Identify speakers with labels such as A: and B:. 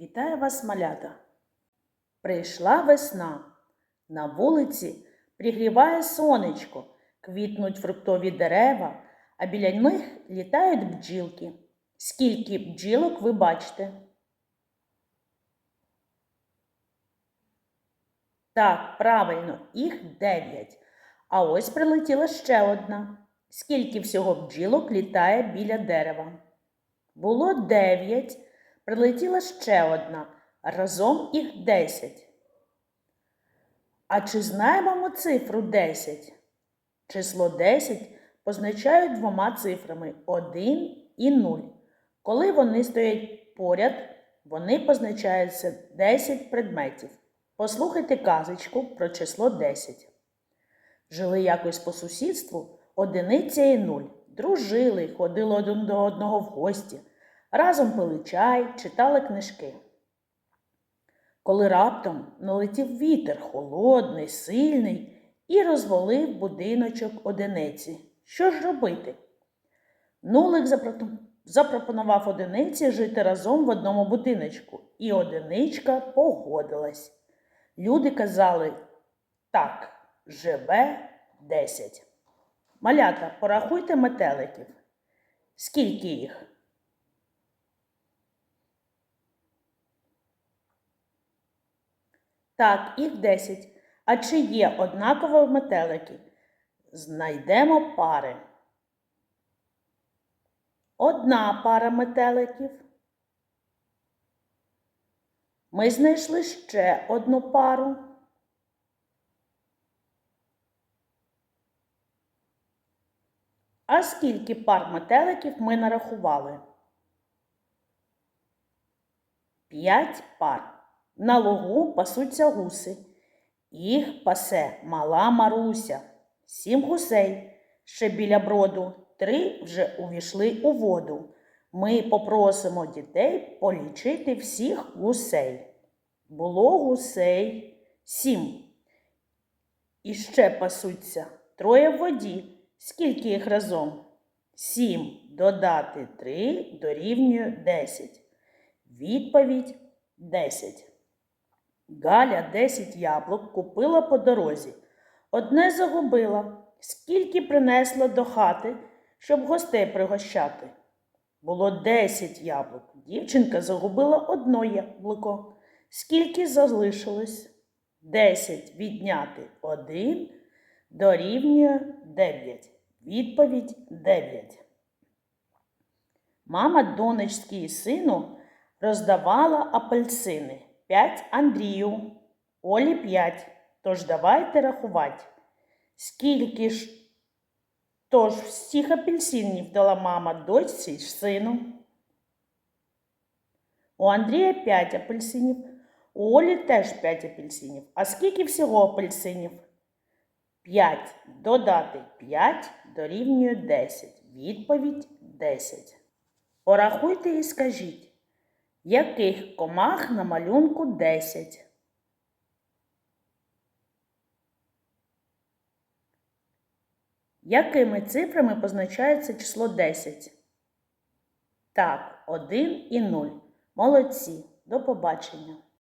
A: Вітаю вас, малята! Прийшла весна. На вулиці пригріває сонечко, квітнуть фруктові дерева, а біля них літають бджілки. Скільки бджілок ви бачите? Так, правильно, їх дев'ять. А ось прилетіла ще одна. Скільки всього бджілок літає біля дерева? Було дев'ять, прилетіла ще одна, разом їх десять. А чи знаємо ми цифру 10? Число 10 позначають двома цифрами 1 і 0. Коли вони стоять поряд, вони позначаються 10 предметів. Послухайте казочку про число 10. Жили якось по сусідству одиниця і нуль. Дружили, ходили один до одного в гості. Разом пили чай, читали книжки. Коли раптом налетів вітер холодний, сильний і розвалив будиночок одиниці. Що ж робити? Нулик запропонував одиниці жити разом в одному будиночку, і одиничка погодилась. Люди казали так, живе десять. Малята, порахуйте метеликів. Скільки їх? Так, їх 10. А чи є однакові метелики? Знайдемо пари. Одна пара метеликів. Ми знайшли ще одну пару. А скільки пар метеликів ми нарахували? П'ять пар. На лугу пасуться гуси. Їх пасе мала Маруся. Сім гусей. Ще біля броду. Три вже увійшли у воду. Ми попросимо дітей полічити всіх гусей. Було гусей сім. І ще пасуться троє в воді. Скільки їх разом? Сім додати три дорівнює десять. Відповідь десять. Галя десять яблук купила по дорозі. Одне загубила. Скільки принесла до хати, щоб гостей пригощати? Було десять яблук. Дівчинка загубила одно яблуко. Скільки залишилось? Десять відняти один дорівнює дев'ять. Відповідь дев'ять. Мама донечці і сину роздавала апельсини. П'ять Андрію, Олі п'ять. Тож давайте рахувати. Скільки ж тож всіх апельсинів дала мама дочці й сину? У Андрія 5 апельсинів, у Олі теж 5 апельсинів. А скільки всього апельсинів? 5 додати 5 дорівнює 10. Відповідь 10. Порахуйте і скажіть, яких комах на малюнку 10? Якими цифрами позначається число 10? Так, 1 і 0. Молодці. До побачення.